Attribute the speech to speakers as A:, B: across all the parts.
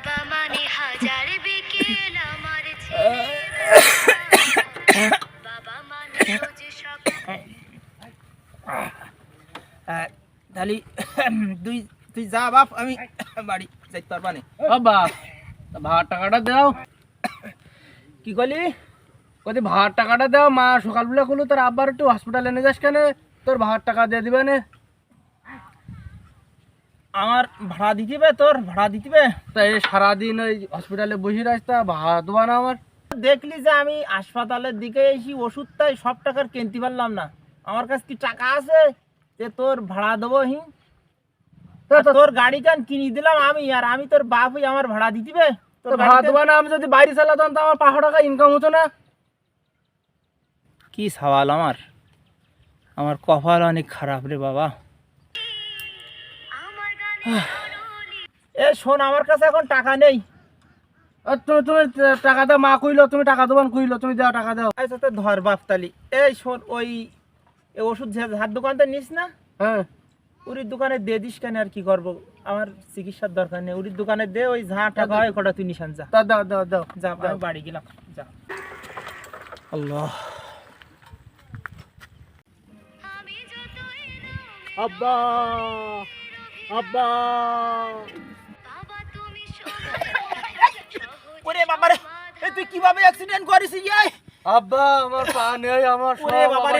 A: বাবা মানে হাজার বিকেল আমার বাবা মানে রোজ সকাল
B: তাহলে তুই তুই যা বাপ আমি বাড়ি যাইতে পারবা না।
C: বাবা ভাড়ার টাকাটা দাও।
B: কি করলি
C: কদি ভাড়ার টাকাটা দাও মা সকালবেলা করল তোর আব্বার একটু হসপিটালে এনে যাস কেন তোর ভাড়ার টাকা দিয়ে দিবে না।
B: আমার ভাড়া দিতিবে তোর ভাড়া দিতিবে
C: তা এই সারাদিন ওই হসপিটালে বসে রাস্তা ভাড়া দেবা না আমার।
B: দেখলি যে আমি হাসপাতালের দিকে এসি ওষুধ তাই সব টাকার কিনতে পারলাম না। আমার কাছে কি টাকা আছে যে তোর ভাড়া দেবো হি? তোর গাড়ি কান কিনে দিলাম আমি? আর আমি তোর বাপই আমার ভাড়া দিতিবে
C: তো ভাড়া দেবা না আমি যদি বাইরে চালাতাম তো আমার পাঁচশো টাকা ইনকাম হতো না।
B: কি সওয়াল আমার? আমার কপাল অনেক খারাপ রে বাবা। এ শোন আমার কাছে এখন টাকা নেই।
C: তুমি তুমি টাকা দাও মা কইলো তুমি টাকা দেবান কইলো তুমি দাও টাকা দাও।
B: আচ্ছা তো ধর বাপতালি। এই শোন ওই ওষুধ যে- হাত দোকানতে নিস না
C: হ্যাঁ।
B: উরির দোকানে দে দিস কেন আর কি করব? আমার চিকিৎসার দরকার নেই। উরির দোকানে দে ওই যা টাকা হয় কটা তুই নিশান যা।
C: দাও দাও দাও। দাও।
B: যা বাড়ি গেলাম। যা। আল্লাহ।
C: আব্বা। আব্বা।
A: তুমি
B: ওরে তুই কীভাবে অ্যাক্সিডেন্ট করিস
C: আব্বা আমার পা নেই আমার সব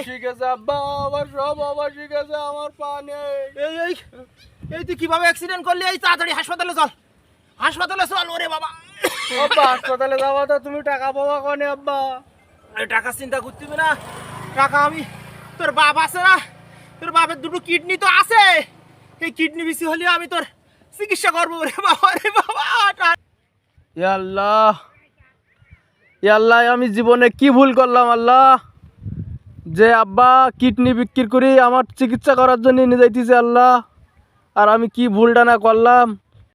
C: শিখেছে আব্বা আমার সব শিখেছে আমার পা নেই।
B: এই এই এই তুই কীভাবে অ্যাক্সিডেন্ট করলি? এই তাড়াতাড়ি হাসপাতালে চল। হাসপাতালে চল ওরে বাবা।
C: আব্বা হাসপাতালে যাওয়া তো তুমি টাকা পাবা কনে আব্বা?
B: টাকা চিন্তা করতে না। টাকা আমি তোর বাপ আছে না? তোর বাপের দুটো কিডনি তো আছে। এই কিডনি বেশি হলে আমি তোর চিকিৎসা করব রে বাবা রে বাবা
C: আল্লাহ আল্লাহ, আমি জীবনে কি ভুল করলাম আল্লাহ? যে আব্বা কিডনি বিক্রি করি আমার চিকিৎসা করার জন্য নিয়ে যাইতেছে আল্লাহ, আর আমি কি ভুলটা না করলাম?